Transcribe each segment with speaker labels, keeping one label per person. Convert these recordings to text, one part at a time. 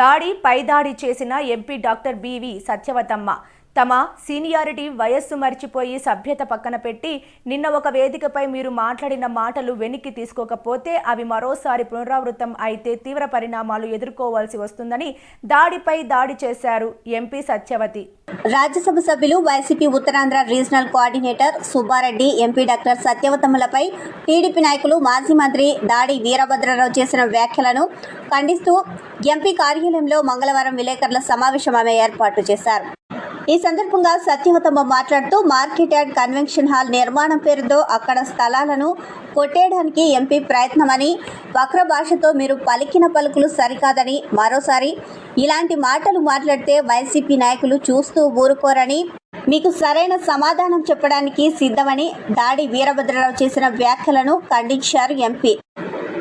Speaker 1: దాడి పైదాడి చేసిన MP doctor BV Satyavathamma. తమ సీనియారిటీ వయస్సు మర్చిపోయి సభ్యత పక్కన పెట్టి నిన్న ఒక వేదికపై మీరు మాట్లాడిన మాటలు వెనక్కి తీసుకోకపోతే అవి మరోసారి పునరావృతం అయితే తీవ్ర పరిణామాలు ఎదుర్కోవాల్సి వస్తుందని దాడిపై దాడి చేశారు MP Satyavathi.
Speaker 2: Rajya Sabha YCP Uttarandhra regional coordinator Subba Reddy MP doctor సత్యవతములపై TDP నాయకులు మాజీ మంత్రి దాడి వీరభద్రరావు చేసిన వ్యాఖ్యలను ఖండిస్తూ ఎంపీ కార్యాలయంలో మంగళవారం విలేకరుల సమావేశం ఆమె ఏర్పాటు చేశారు. ఈ సందర్భంగా సత్యవతమ్మ మాట్లాడుతూ మార్కెట్ అండ్ కన్వెన్షన్ హాల్ నిర్మాణం పేరుతో అక్కడ స్థలాలను కొట్టేయడానికి ఎంపీ ప్రయత్నమని వక్ర భాషతో మీరు పలికిన పలుకులు సరికాదని మరోసారి ఇలాంటి మాటలు మాట్లాడితే వైసీపీ నాయకులు చూస్తూ ఊరుకోరని మీకు సరైన సమాధానం చెప్పడానికి సిద్ధమని దాడి వీరభద్రరావు చేసిన వ్యాఖ్యలను ఖండించారు ఎంపీ.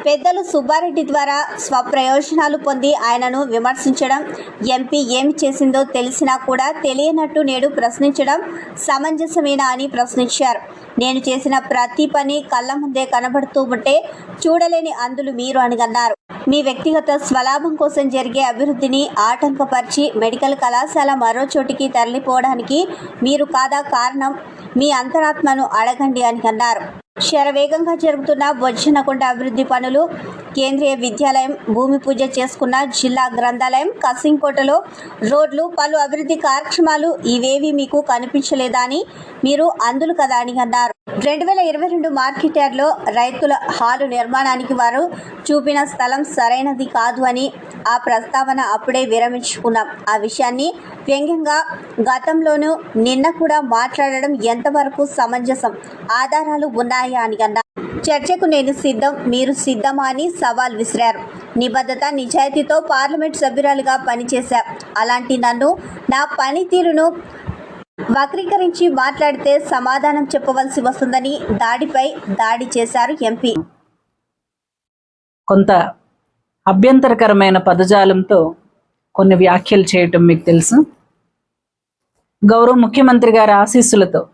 Speaker 2: పెద్దలు సుబ్బారెడ్డి ద్వారా స్వప్రయోజనాలు పొంది ఆయనను విమర్శించడం ఎంపీ ఏమి చేసిందో తెలిసినా కూడా తెలియనట్టు నేడు ప్రశ్నించడం సమంజసమేనా అని ప్రశ్నించారు. నేను చేసిన ప్రతి పని కళ్ళ ముందే కనబడుతూ ఉంటే చూడలేని అందులు మీరు అని అన్నారు. మీ వ్యక్తిగత స్వలాభం కోసం జరిగే అభివృద్ధిని ఆటంకపరిచి మెడికల్ కళాశాల మరో చోటికి తరలిపోవడానికి మీరు కాదా కారణం మీ అంతరాత్మను అడగండి అని అన్నారు. శరవేగంగా జరుగుతున్న బొజ్జనకొండ అభివృద్ధి పనులు కేంద్రీయ విద్యాలయం భూమి పూజ చేసుకున్న జిల్లా గ్రంథాలయం కసింకోటలో రోడ్లు పలు అభివృద్ధి కార్యక్రమాలు ఇవేవి మీకు కనిపించలేదా అని మీరు అందులు కదా అని అన్నారు. రెండు వేల ఇరవై రెండు మార్కెట్ యార్డ్లో రైతుల హాలు నిర్మాణానికి వారు చూపిన స్థలం సరైనది కాదు అని ఆ ప్రస్తావన అప్పుడే విరమించుకున్నాం. ఆ విషయాన్ని వ్యంగ్యంగా గతంలోనూ నిన్న కూడా మాట్లాడడం ఎంతవరకు సమంజసం? ఆధారాలు ఉన్నాయా అని అన్నారు. చర్చకు నేను సిద్ధం మీరు సిద్ధమా అని సవాల్ విసిరారు. నిబద్ధత నిజాయితీతో పార్లమెంట్ సభ్యురాలుగా పనిచేశా. అలాంటి నన్ను నా పనితీరును వక్రీకరించి మాట్లాడితే సమాధానం చెప్పవలసి వస్తుందని దాడిపై దాడి చేశారు ఎంపీ.
Speaker 3: కొంత అభ్యంతరకరమైన పదజాలంతో కొన్ని వ్యాఖ్యలు చేయటం మీకు తెలుసు. గౌరవ ముఖ్యమంత్రి గారి ఆశీస్సులతో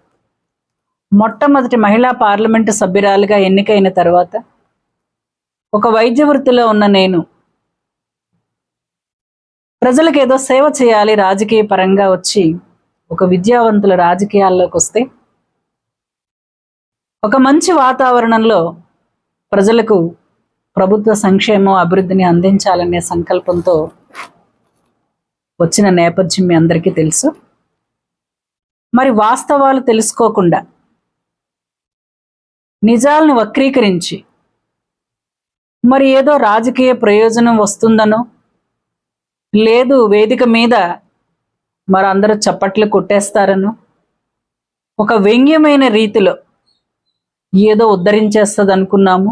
Speaker 3: మొట్టమొదటి మహిళా పార్లమెంటు సభ్యురాలుగా ఎన్నికైన తర్వాత ఒక వైద్య వృత్తిలో ఉన్న నేను ప్రజలకు ఏదో సేవ చేయాలి రాజకీయ పరంగా వచ్చి ఒక విద్యావంతుల రాజకీయాల్లోకి వస్తే ఒక మంచి వాతావరణంలో ప్రజలకు ప్రభుత్వ సంక్షేమం అభివృద్ధిని అందించాలనే సంకల్పంతో వచ్చిన నేపథ్యం మీ అందరికీ తెలుసు. మరి వాస్తవాలు తెలుసుకోకుండా నిజాలను వక్రీకరించి. మరి ఏదో రాజకీయ ప్రయోజనం వస్తుందనో? లేదు వేదిక మీద మరి అందరూ చప్పట్లు కొట్టేస్తారనో? ఒక వ్యంగ్యమైన రీతిలో ఏదో ఉద్ధరించేస్తుంది అనుకున్నాము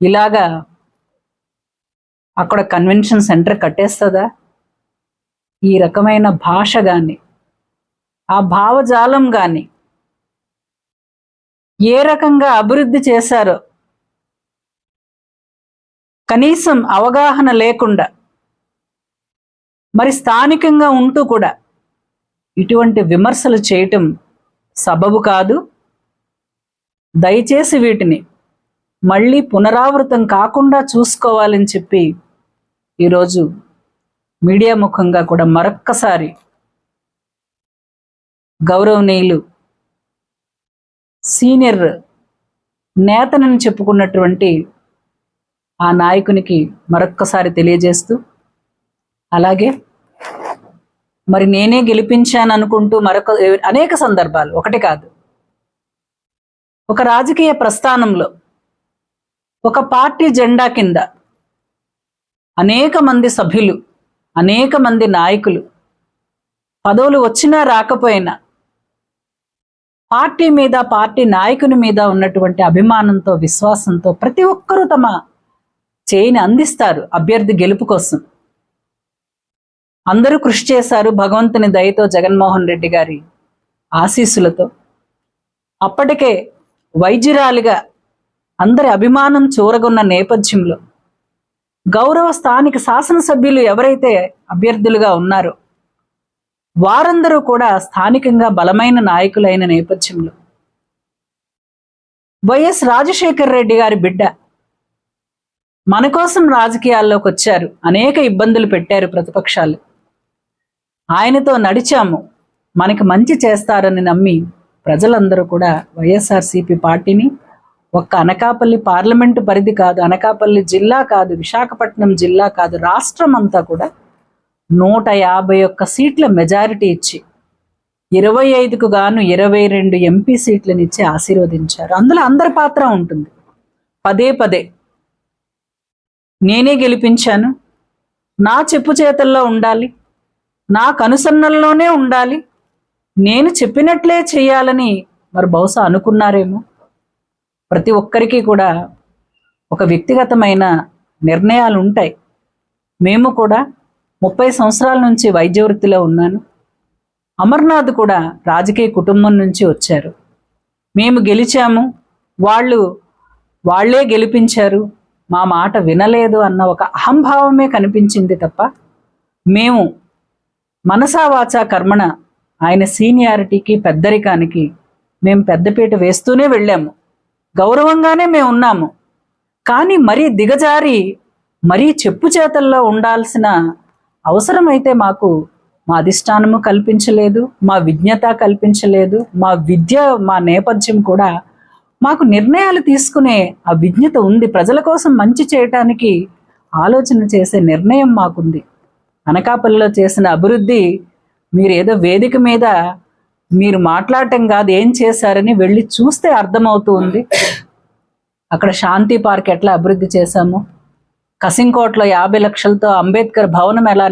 Speaker 3: ఇలాగా అక్కడ కన్వెన్షన్ సెంటర్ కట్టేస్తుందా? ఈ రకమైన భాష కానీ ఆ భావజాలం కానీ ఏ రకంగా అభివృద్ధి చేశారో. కనీసం అవగాహన లేకుండా మరి స్థానికంగా ఉంటూ కూడా ఇటువంటి విమర్శలు చేయటం సబబు కాదు. దయచేసి వీటిని మళ్ళీ పునరావృతం కాకుండా చూసుకోవాలని చెప్పి ఈరోజు మీడియా ముఖంగా కూడా మరొక్కసారి గౌరవనీయులు సీనియర్ నేతనని చెప్పుకున్నటువంటి ఆ నాయకునికి మరొక్కసారి తెలియజేస్తూ అలాగే మరి నేనే గెలిపించాను అనుకుంటూ మరొక అనేక సందర్భాలు ఒకటి కాదు. ఒక రాజకీయ ప్రస్థానంలో ఒక పార్టీ జెండా కింద అనేక మంది సభ్యులు అనేక మంది నాయకులు పదవులు వచ్చినా రాకపోయినా పార్టీ మీద పార్టీ నాయకుని మీద ఉన్నటువంటి అభిమానంతో విశ్వాసంతో ప్రతి ఒక్కరూ తమ చేయిని అందిస్తారు అభ్యర్థి గెలుపు కోసం. అందరూ కృషి చేశారు భగవంతుని దయతో జగన్మోహన్ రెడ్డి గారి ఆశీస్సులతో. అప్పటికే వైద్యురాలిగా అందరి అభిమానం చూరగొన్న నేపథ్యంలో గౌరవ స్థానిక శాసనసభ్యులు ఎవరైతే అభ్యర్థులుగా ఉన్నారో వారందరూ కూడా స్థానికంగా బలమైన నాయకులైన నేపథ్యంలో. వైఎస్ రాజశేఖర్ రెడ్డి గారి బిడ్డ. మన కోసం రాజకీయాల్లోకి వచ్చారు. అనేక ఇబ్బందులు పెట్టారు ప్రతిపక్షాలు. ఆయనతో నడిచాము. మనకి మంచి చేస్తారని నమ్మి ప్రజలందరూ కూడా వైఎస్ఆర్సీపీ పార్టీని ఒక్క అనకాపల్లి పార్లమెంటు పరిధి కాదు అనకాపల్లి జిల్లా కాదు విశాఖపట్నం జిల్లా కాదు రాష్ట్రం అంతా కూడా నూట యాభై ఒక్క సీట్ల మెజారిటీ ఇచ్చి ఇరవై ఐదుకు గాను ఇరవై రెండు ఎంపీ సీట్లను ఇచ్చి ఆశీర్వదించారు. అందులో అందరి పాత్ర ఉంటుంది. పదే పదే నేనే గెలిపించాను నా చెప్పు చేతల్లో ఉండాలి నా కనుసన్నల్లోనే ఉండాలి నేను చెప్పినట్లే చేయాలని మరి బహుశా అనుకున్నారేమో? ప్రతి ఒక్కరికి కూడా ఒక వ్యక్తిగతమైన నిర్ణయాలు ఉంటాయి మేము కూడా ముప్పై సంవత్సరాల నుంచి వైద్య వృత్తిలో ఉన్నాను. అమర్నాథ్ కూడా రాజకీయ కుటుంబం నుంచి వచ్చారు. మేము గెలిచాము. వాళ్ళు వాళ్ళే గెలిపించారు. మా మాట వినలేదు అన్న ఒక అహంభావమే కనిపించింది తప్ప మేము మనసావాచా కర్మణ ఆయన సీనియారిటీకి పెద్దరికానికి మేము పెద్దపీట వేస్తూనే వెళ్ళాము. గౌరవంగానే మేము ఉన్నాము. కానీ మరీ దిగజారి మరీ చెప్పు చేతల్లో ఉండాల్సిన అవసరమైతే మాకు మా అధిష్టానము కల్పించలేదు మా విజ్ఞత కల్పించలేదు మా విద్య మా నేపథ్యం కూడా మాకు నిర్ణయాలు తీసుకునే ఆ విజ్ఞత ఉంది. ప్రజల కోసం మంచి చేయటానికి ఆలోచన చేసే నిర్ణయం మాకుంది. అనకాపల్లిలో చేసిన అభివృద్ధి మీరు ఏదో వేదిక మీద మీరు మాట్లాడటం కాదు ఏం చేశారని వెళ్ళి చూస్తే అర్థమవుతూ ఉంది అక్కడ శాంతి పార్క్ ఎట్లా అభివృద్ధి చేశాము? కసింకోట్లో యాభై లక్షలతో అంబేద్కర్ భవనం ఎలా